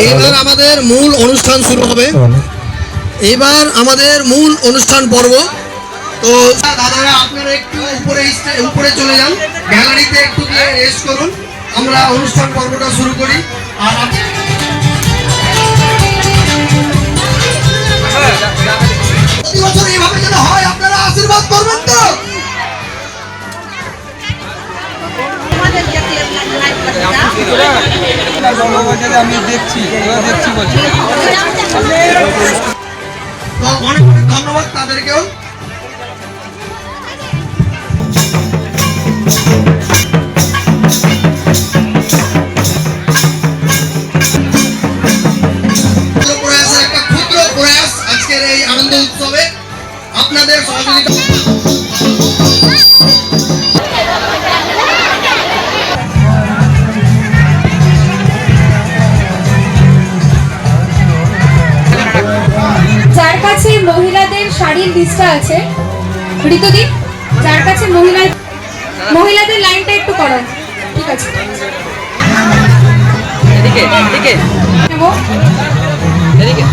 এবার আমাদের মূল অনুষ্ঠান শুরু হবে। এবার আমাদের মূল অনুষ্ঠান পর্ব। তো, দাদারা, আপনারা একটু উপরে উপরে চলে যান। গ্যালারিতে একটু রেস্ট করুন। আমরা অনুষ্ঠান পর্বটা শুরু করি। আর প্রতি যেন হয়, আপনারা আশীর্বাদ করবেন তো? আমি দেখছি ওরা দেখছি বলছে। তো অনেক অনেক ধন্যবাদ তাদেরকেও। ক্ষুদ্র প্রয়াসের শাড়ির লিস্টটা আছে। ঋতুদীপ যার কাছে মহিলা মহিলাদের লাইনটা একটু করো ঠিক আছে। এদিকে এদিকে। এদিকে।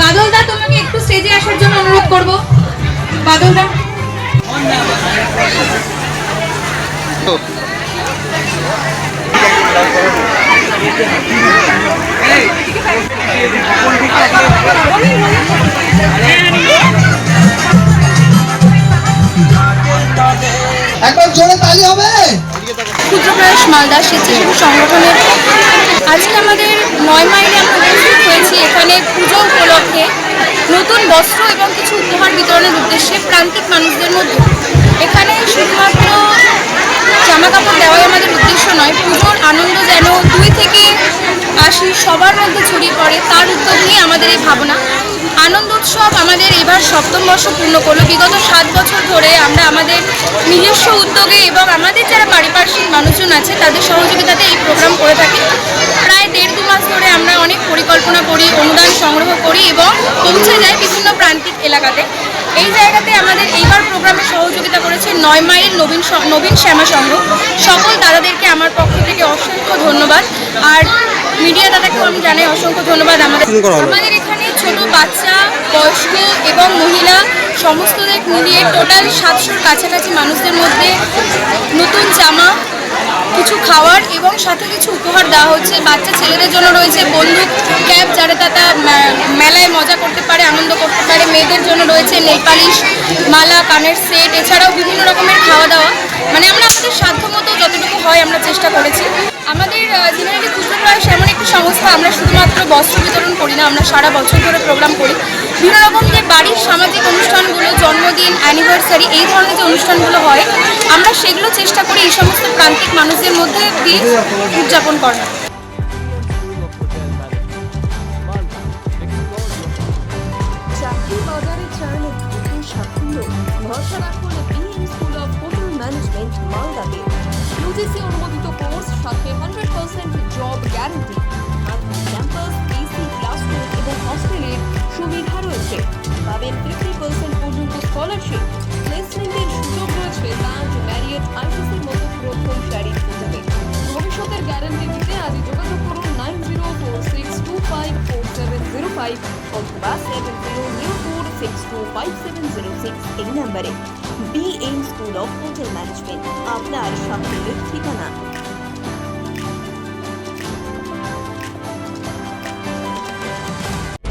বাদলদা তোমাকে একটু স্টেজে আসার জন্য অনুরোধ করব? বাদলদা একবার জোরে তালি হবে। ক্ষুদ্রপ্রয়াস সংগঠনের আজকে আমাদের নয় মাইলে আমরা হয়েছি। এখানে পুজো উপলক্ষে নতুন বস্ত্র এবং কিছু উপহার বিতরণের উদ্দেশ্যে প্রান্তিক মানুষদের মধ্যে। এখানে শুধুমাত্র জামা কাপড় দেওয়াই আমাদের উদ্দেশ্য নয়, পুজোর আনন্দ যেন দুই থেকে আশি সবার মধ্যে ছড়িয়ে পড়ে, তার উদ্যোগ নিয়ে আমাদের এই ভাবনা। আনন্দ উৎসব আমাদের এবার সপ্তম বর্ষ পূর্ণ করল। বিগত সাত বছর ধরে আমরা আমাদের নিজস্ব উদ্যোগে এবং আমাদের যারা পারিপার্শ্বিক মানুষজন আছে, তাদের সহযোগিতাতে এই প্রোগ্রাম করে থাকি। অনেক পরিকল্পনা করি অনুদান সংগ্রহ করি এবং পৌঁছে যায় বিভিন্ন প্রান্তিক এলাকাতে। এই জায়গাতে আমাদের এইবার প্রোগ্রামে সহযোগিতা করেছে নয় মাইল নবীন নবীন শ্যামা সংঘ। সকল দাদাদেরকে আমার পক্ষ থেকে অসংখ্য ধন্যবাদ। আর মিডিয়া দাদাকেও আমি জানাই অসংখ্য ধন্যবাদ আমাদের। আমাদের এখানে ছোট বাচ্চা বয়স্ক এবং মহিলা সমস্তদের মিলিয়ে টোটাল সাতশোর কাছাকাছি মানুষদের মধ্যে নতুন জামা কিছু খাওয়ার এবং সাথে কিছু উপহার দেওয়া হচ্ছে। বাচ্চা ছেলেদের জন্য রয়েছে বন্দুক, ক্যাব যারা তারা মেলায় মজা করতে পারে, আনন্দ করতে পারে। মেয়েদের জন্য রয়েছে নেল পালিশ মালা, কানের সেট, এছাড়াও বিভিন্ন রকমের খাওয়া দাওয়া মানে আমরা আমাদের সাধ্যমতো যতটুকু হয় আমরা চেষ্টা করেছি। আমাদের জিনারি খুচরো প্রয়াস এমন একটি সংস্থা, আমরা শুধুমাত্র বস্ত্র বিতরণ করি না, আমরা সারা বছর ধরে প্রোগ্রাম করি। বিভিন্ন রকম যে বাড়ির সামাজিক অনুষ্ঠানগুলো, জন্মদিন অ্যানিভার্সারি এই ধরনের যে অনুষ্ঠানগুলো হয়, আমরা সেগুলো চেষ্টা করি এই সমস্ত প্রান্তিক মানুষদের মধ্যে দিয়ে উদযাপন সাফল্য, ভরসা রাখুন BM school of hotel management অনুমোদিত কোর্স সাথে hundred percent job guarantee campus এবং হস্টেলের গ্যারান্টি এই নাম্বারে স্কুল অফ হোটেল ম্যানেজমেন্ট আপনার ঠিকানা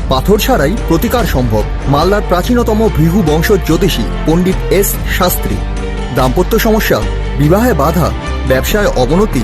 পাথর ছাড়াই প্রতিকার সম্ভব। মালদার প্রাচীনতম ভৃহু বংশ জ্যোতিষী পণ্ডিত এস শাস্ত্রী। দাম্পত্য সমস্যা, বিবাহে বাধা, ব্যবসায় অবনতি